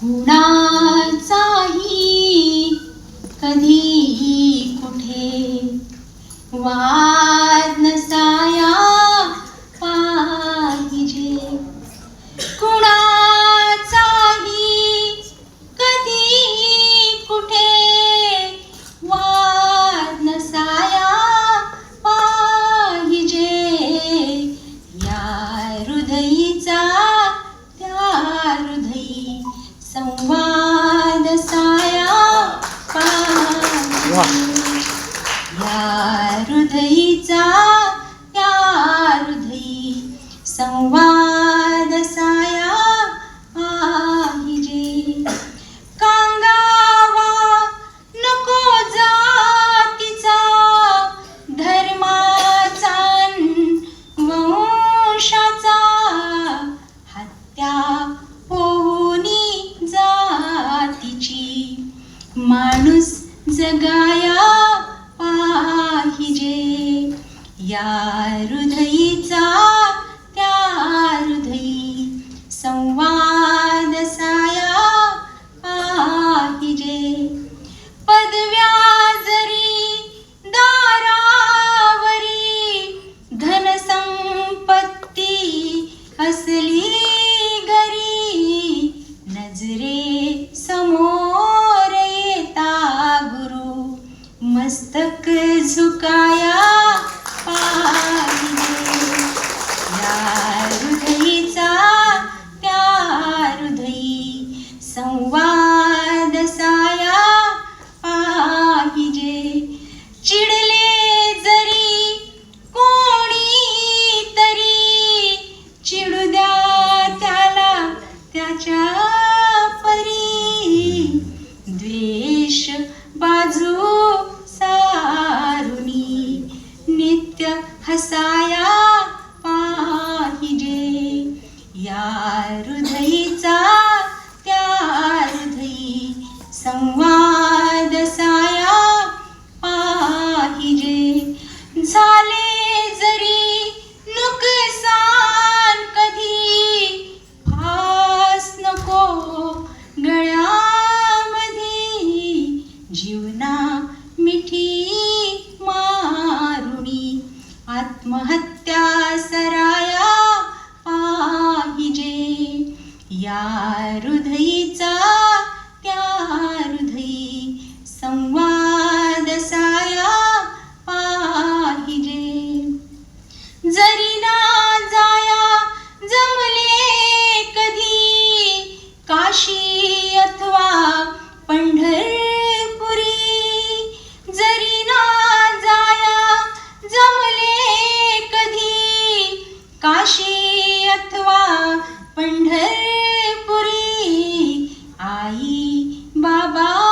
कुणाचाही कधी कुठे. वाद नसाया पाहिजे. कुणाचाही कधी कुठे. वाद नसाया पाहिजे. या हृदयीचा पाहिजे या हृदयीचा त्या हृदयी संवाद साया पाहिजे. कांगावा नको जातीचा धर्माचा अन वंशाचा. हत्या होऊनी जातीची माणूस या हृदयीचा त्या हृदयी संवाद साया पाहिजे. पदव्या जरी दारावरी धनसंपत्ती असली घरी नजरे समोर येता गुरु मस्तक hasar आत्महत्या Baba